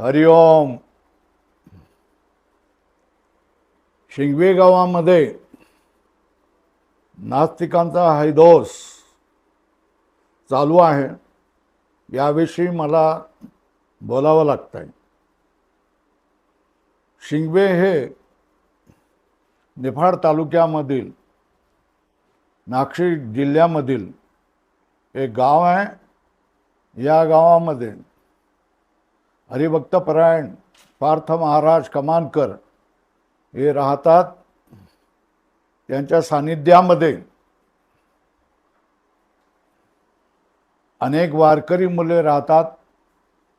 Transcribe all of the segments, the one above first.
हरिओम शिंगवे गावामध्ये नास्तिकांचा हैदोस चालू आहे. याविषयी मला बोलावं लागतं आहे शिंगवे हे निफाड तालुक्यामधील नाशिक जिल्ह्यामधील एक गाव आहे. या गावामध्ये हरिभक्तपरायण पार्थ महाराज कमानकर हे राहतात त्यांच्या सानिध्यामध्ये. अनेक वारकरी मुले राहतात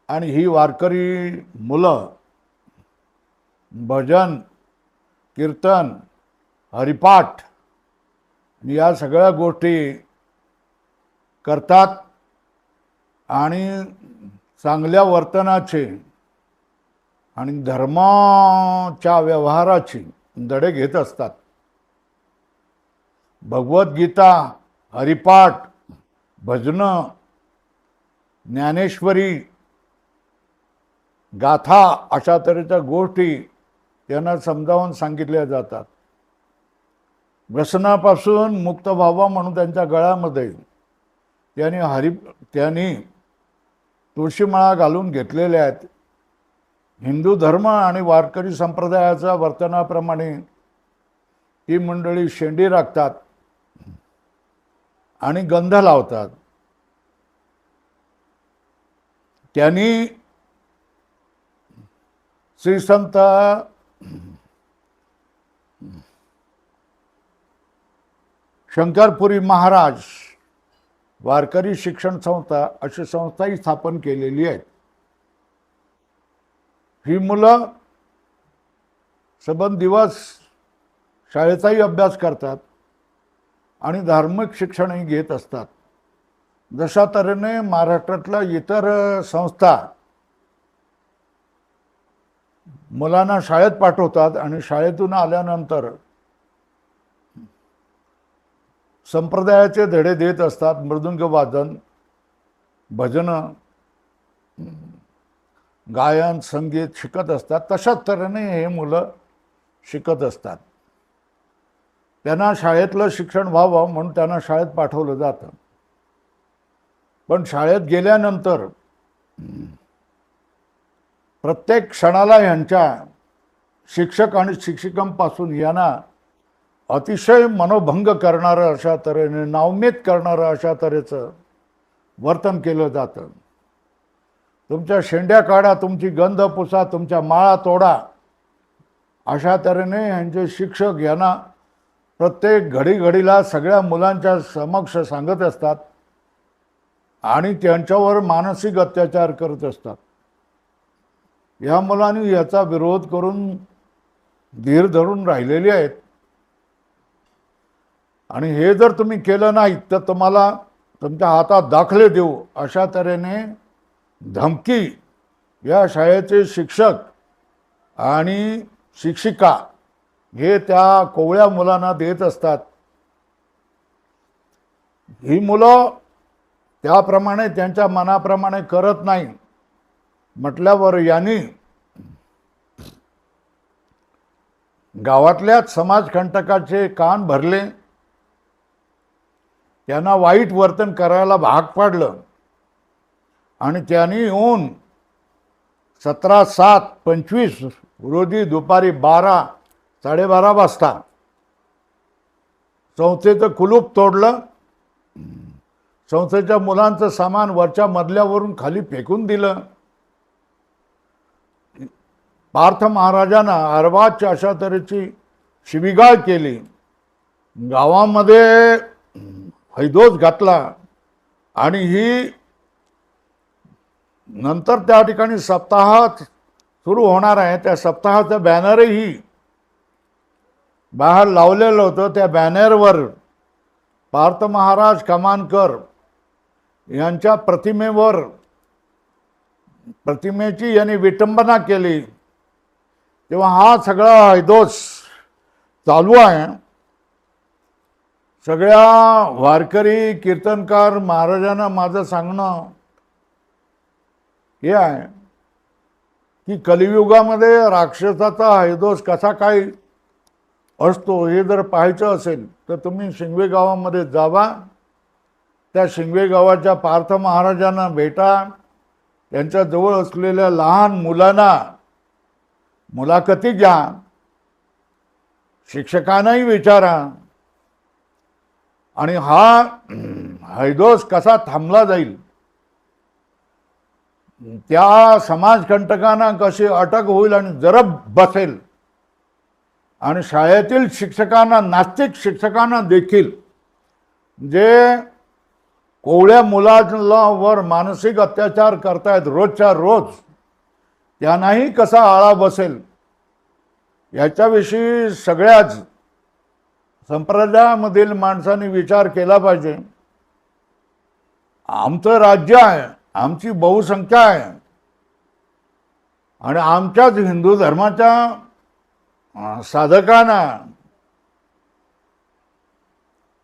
आणि ही वारकरी मुलं भजन कीर्तन हरिपाठ या सगळ्या गोष्टी करतात आणि चांगल्या वर्तनाचे आणि धर्माच्या व्यवहाराची दडे घेत असतात. भगवद्गीता हरिपाठ भजनं ज्ञानेश्वरी गाथा अशा तऱ्हेच्या गोष्टी त्यांना समजावून सांगितल्या जातात. व्यसनापासून मुक्त व्हावा म्हणून त्यांच्या गळ्यामध्ये त्यांनी हरि त्यांनी तुळशीमाळा घालून घेतलेल्या आहेत. हिंदू धर्म आणि वारकरी संप्रदायाच्या वर्तनाप्रमाणे ही मंडळी शेंडी राखतात आणि गंध लावतात. त्यांनी श्री संत शंकरपुरी महाराज वारकरी शिक्षण संस्था अशी संस्थाही स्थापन केलेली आहेत. ही मुलं सबंध दिवस शाळेचाही अभ्यास करतात आणि धार्मिक शिक्षणही घेत असतात. जशा तऱ्हेने महाराष्ट्रातल्या इतर संस्था मुलांना शाळेत पाठवतात आणि शाळेतून आल्यानंतर संप्रदायाचे धडे देत असतात मृदुंग वादन भजनं गायन संगीत शिकत असतात. तशाच तऱ्हेने हे मुलं शिकत असतात. त्यांना शाळेतलं शिक्षण व्हावं म्हणून त्यांना शाळेत पाठवलं जातं. पण शाळेत गेल्यानंतर प्रत्येक क्षणाला यांच्या शिक्षक आणि शिक्षिकांपासून यांना अतिशय मनोभंग करणारं अशा तऱ्हेने नावमेद करणारं अशा तऱ्हेचं वर्तन केलं जातं. तुमच्या शेंड्या काढा तुमची गंध पुसा तुमच्या माळा तोडा. अशा तऱ्हेने यांचे शिक्षक यांना प्रत्येक घडीघडीला सगळ्या मुलांच्या समक्ष सांगत असतात आणि त्यांच्यावर मानसिक अत्याचार करत असतात. या मुलांनी याचा विरोध करून धीर धरून राहिलेले आहेत. आणि हे जर तुम्ही केलं नाही तर तुम्हाला तुमच्या हातात दाखले देऊ. अशा तऱ्हेने धमकी या शाळेचे शिक्षक आणि शिक्षिका हे त्या कोवळ्या मुलांना देत असतात. ही मुलं त्याप्रमाणे त्यांच्या मनाप्रमाणे करत नाही. म्हटल्यावर यांनी गावातल्याच समाजकंटकाचे कान भरले. त्यांना वाईट वर्तन करायला भाग पाडलं. आणि त्यांनी येऊन सतरा सात पंचवीस रोजी दुपारी बारा साडेबारा वाजता संस्थेचं कुलूप तोडलं. संस्थेच्या मुलांचं सामान वरच्या मजल्यावरून खाली फेकून दिलं. पार्थ महाराजांना अर्वाच अशा तऱ्हेची शिबिगाळ केली. गावामध्ये हैदोस घातला आणि ही नंतर त्या ठिकाणी सप्ताह सुरू होणार आहे. त्या सप्ताहाचं बॅनरही बाहेर लावलेलं होतं. त्या बॅनरवर पार्थ महाराज कमानकर यांच्या प्रतिमेवर प्रतिमेची यांनी विटंबना केली. तेव्हा हा सगळा हैदोस चालू आहे. सगळ्या वारकरी कीर्तनकार महाराजांना माझं सांगणं हे आहे की कलियुगामध्ये राक्षसाचा हैदोष कसा काय असतो हे जर पाहायचं असेल तर तुम्ही शिंगवे गावामध्ये जावा त्या शिंगवे गावाच्या पार्थ महाराजांना भेटा. त्यांच्याजवळ असलेल्या लहान मुलांना मुलाखती घ्या. शिक्षकांनाही विचारा. आणि हा हैदोस कसा थांबला जाईल? त्या समाजकंटकांना कशी अटक होईल आणि जरब बसेल? आणि शाळेतील शिक्षकांना नास्तिक शिक्षकांना देखील जे कोवळ्या मुलांवर मानसिक अत्याचार करतायत रोजच्या रोज त्यांनाही कसा आळा बसेल? याच्याविषयी सगळ्याच संप्रदायामधील माणसांनी विचार केला पाहिजे. आमचं राज्य आहे आमची बहुसंख्या आहे. आणि आमच्याच हिंदू धर्माच्या साधकांना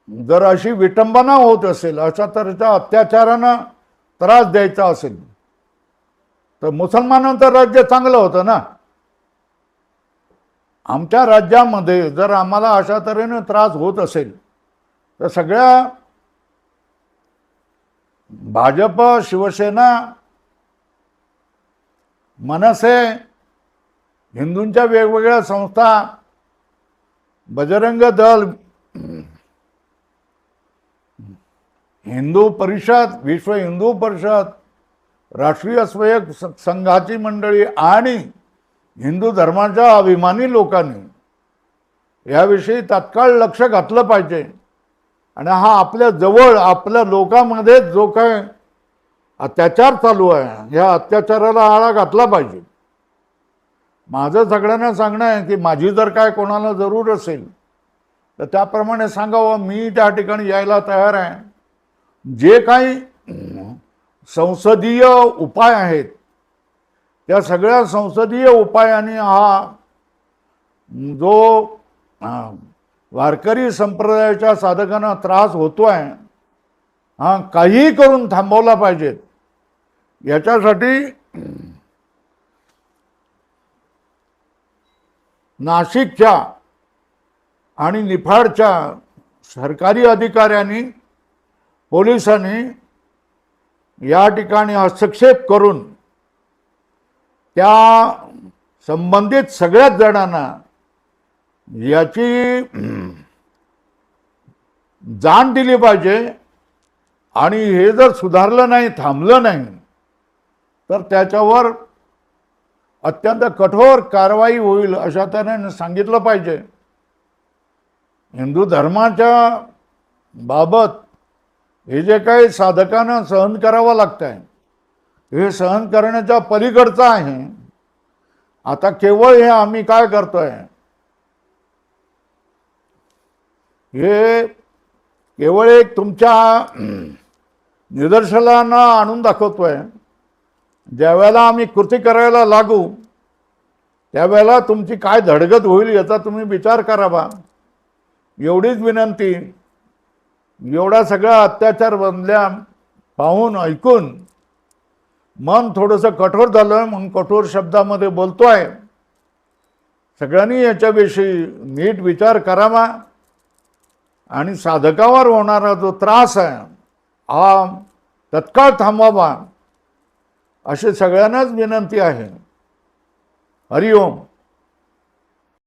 जर अशी विटंबना होत असेल अशा तऱ्हेच्या अत्याचारांना त्रास द्यायचा असेल तर मुसलमानांचं राज्य चांगलं होतं ना? आमच्या राज्यामध्ये जर आम्हाला अशा तऱ्हेने त्रास होत असेल तर सगळ्या भाजप शिवसेना मनसे हिंदूंच्या वेगवेगळ्या संस्था बजरंग दल हिंदू परिषद विश्व हिंदू परिषद राष्ट्रीय स्वयं संघाची मंडळी आणि हिंदू धर्माच्या अभिमानी लोकांनी याविषयी तात्काळ लक्ष घातलं पाहिजे. आणि हा आपल्या जवळ आपल्या लोकांमध्ये जो काय अत्याचार चालू आहे या अत्याचाराला आळा घातला पाहिजे. माझं सगळ्यांना सांगणं आहे की माझी जर काय कोणाला जरूर असेल तर त्याप्रमाणे सांगावं. मी त्या ठिकाणी यायला तयार आहे. जे काही संसदीय उपाय आहेत त्या सगळ्या संसदीय उपायाने हा जो वारकरी संप्रदायाच्या साधकांना त्रास होतो आहे हा काहीही करून थांबवला पाहिजेत याच्यासाठी नाशिकच्या आणि निफाडच्या सरकारी अधिकाऱ्यांनी पोलिसांनी या ठिकाणी हस्तक्षेप करून त्या संबंधित सगळ्याच जणांना याची जाण दिली पाहिजे आणि हे जर सुधारलं नाही थांबलं नाही तर त्याच्यावर अत्यंत कठोर कारवाई होईल अशा तऱ्हेने सांगितलं पाहिजे. हिंदू धर्माच्या बाबत हे जे काही साधकांना सहन करावं लागतं आहे हे सहन करण्याच्या पलीकडचं आहे. आता केवळ हे आम्ही काय करतोय? हे केवळ एक तुमच्या निदर्शनांना आणून दाखवतोय. ज्यावेळेला आम्ही कृती करायला लागू त्यावेळेला तुमची काय धडगत होईल याचा तुम्ही विचार करावा एवढीच विनंती एवढा सगळा अत्याचार बनल्या पाहून ऐकून मन थोडंसं कठोर झालं म्हणून कठोर शब्दामध्ये बोलतो आहे. सगळ्यांनी याच्याविषयी नीट विचार करावा. आणि साधकावर होणारा जो त्रास आहे हा तत्काळ थांबवावा अशी सगळ्यांनाच विनंती आहे. हरिओम.